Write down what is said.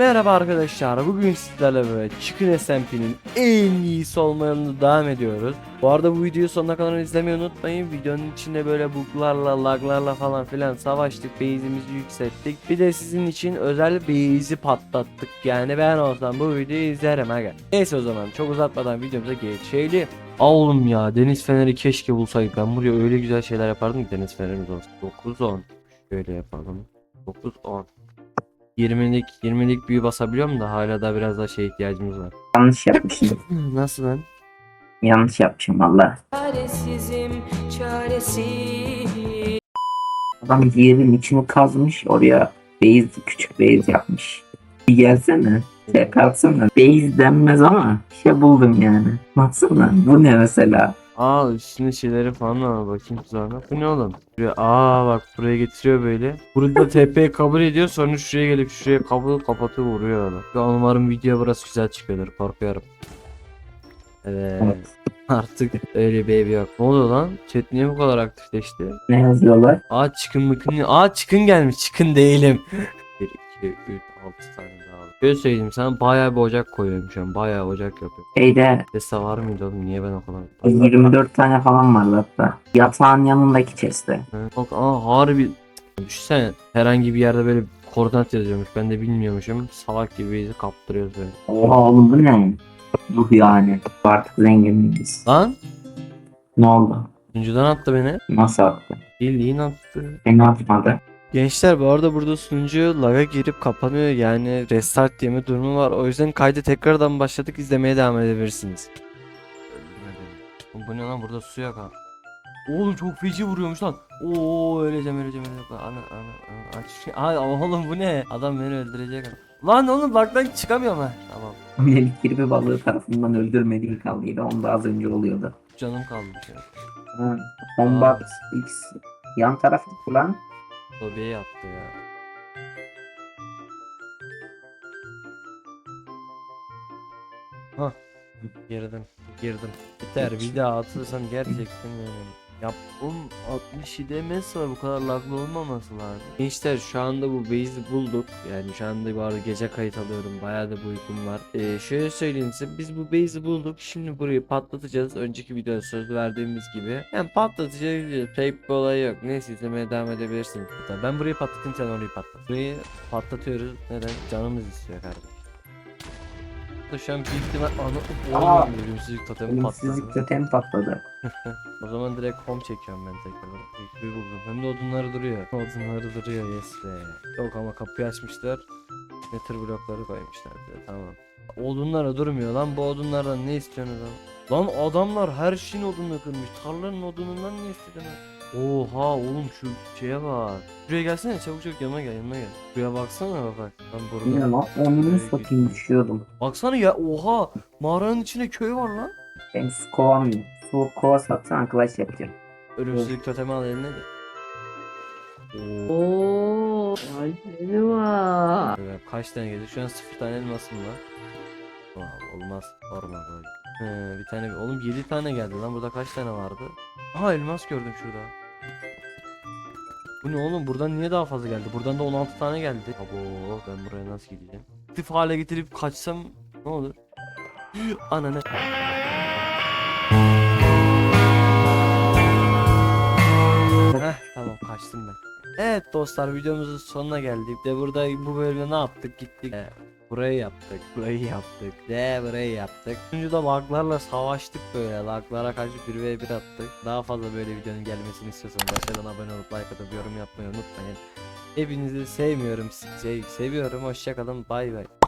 Merhaba arkadaşlar. Bugün sizlerle böyle Chicken SMP'nin en iyisi olmalarını devam ediyoruz. Bu arada bu videoyu sonuna kadar izlemeyi unutmayın. Videonun içinde böyle buglarla, laglarla falan filan savaştık. Base'imizi yükselttik. Bir de sizin için özel base'i patlattık. Yani ben olsam bu videoyu izlerim aga. Neyse o zaman çok uzatmadan videomuza geçelim. Aa oğlum ya deniz feneri keşke bulsaydık. Ben buraya öyle güzel şeyler yapardım ki deniz fenerimiz olsun. 9-10. Şöyle yapalım. 9-10. 20'lik 20'lik büyü basabiliyorum da hala da biraz daha şey ihtiyacımız var. Yanlış yapmışım. Nasıl lan? Yanlış yapmışım valla. Çaresizim çaresiz Adam yerin içini kazmış oraya base küçük base yapmış. Bir gelsene. Şey kalksana. Base denmez ama şey buldum yani. Baksana bu ne mesela? Aa üstüne şeyleri falan var bakayım tuzağına. Bu ne oğlum? Buraya, aa bak buraya getiriyor böyle. Burada TP kabul ediyor sonra şuraya gelip şuraya kabul kapatıyor vuruyor adam. Ya umarım video burası güzel çıkıyordur korkuyorum. Evet. Evet. Artık öyle bir ev yok. Ne oluyor lan? Chat niye bu kadar aktifleşti? Ne yazıyorlar? Aa çıkın mıkın. Aa çıkın gelmiş. Çıkın değilim. 1, 2, 3, 6 tane daha. var. Şöyle söyleyeyim sana bayağı bir ocak koyuyorum şu an. Bayağı ocak yapıyorum. Şeyde Tesla var mıydı oğlum? Niye ben o kadar? 24 tane falan var hatta. Yatağın yanındaki chest'te. Evet. Bak aa harbi. Düşünsene herhangi bir yerde böyle koordinat yazıyormuş. Ben de bilmiyormuşum. Salak gibi bizi kaptırıyoruz böyle. Oha oğlum bu ne? Ruh yani. Artık zenginiz. Lan Ne oldu? sunucudan attı beni. Nasıl attı? Bildiğin attı. Beni atmadı. Gençler bu arada burada sunucu laga girip kapanıyor yani restart diyeme durumu var. O yüzden kaydı tekrardan başladık izlemeye devam edebilirsiniz. Oğlum Bu ne lan burada su yok ha. Oğlum çok feci vuruyormuş lan. Oo öleceğim öleceğim öleceğim. Ana ana ana aç. Ay oğlum bu ne? Adam beni öldürecek. Lan oğlum lagdan çıkamıyorum ha. Tamam. Melik kirpi balığı tarafından öldürmediği kaldıydı. Onda az önce oluyordu. Canım kaldı ya. Ha, Combat X yan taraf lan. Lobiye yattı ya. Hah. Girdim. Girdim. Biter bir daha atılsam gerçekten yani. Ya oğlum 60 demesi var bu kadar laglı olmaması lazım. Gençler şu anda bu base'i bulduk. Yani şu anda bu arada gece kayıt alıyorum. Bayağı da bir uykum var. Ee, şöyle söyleyeyim size biz bu base'i bulduk. Şimdi burayı patlatacağız. Önceki videoda söz verdiğimiz gibi. Yani patlatacağız. Pek bir olay yok. Neyse izlemeye devam edebilirsiniz. Ben burayı patlatayım sen orayı patlat. Burayı patlatıyoruz. Neden? Canımız istiyor kardeşim. Şu an büyük ihtimal ana Aa! oğlum ölümsüzlük totemi Ölümsüzlük patladı. totem patladı. O zaman direkt home çekiyorum ben tekrar. Bir buldum. Hem de odunları duruyor. Odunları duruyor yes be. Yok ama kapıyı açmışlar. Nether blokları koymuşlar diye. Tamam. Odunlara durmuyor lan. Bu odunlardan ne istiyorsunuz lan? Lan adamlar her şeyin odununu kırmış. Tarlanın odunundan ne istedin lan? Oha oğlum şu şeye bak. Şuraya gelsene çabuk çabuk yanıma gel yanıma gel. Şuraya baksana bak bak. Lan burada. Yine lan onu satayım düşüyordum. Baksana ya oha. Mağaranın içinde köy var lan. Ben su kovam. Su kova satsana clutch yapacağım. Ölümsüzlük totemi al eline de. Oo. Oo, ay ne var? Böyle kaç tane geldi? Şu an sıfır tane elmasım var. Aa, olmaz. Orman böyle. He, bir tane oğlum 7 tane geldi lan burada kaç tane vardı? Aha elmas gördüm şurada. Bu ne oğlum buradan niye daha fazla geldi? Buradan da 16 tane geldi. Abo ben buraya nasıl gideceğim? Aktif hale getirip kaçsam ne olur? Ananı. Heh tamam kaçtım ben. Evet dostlar videomuzun sonuna geldik. De burada bu bölümde ne yaptık? Gittik. E, burayı yaptık. Burayı yaptık. De burayı yaptık. Üçüncü de laglarla savaştık böyle. Laglara karşı 1v1 attık. Daha fazla böyle videonun gelmesini istiyorsanız aşağıdan abone olup like atıp yorum yapmayı unutmayın. Hepinizi sevmiyorum. Şey, seviyorum. Hoşçakalın. Bay bay.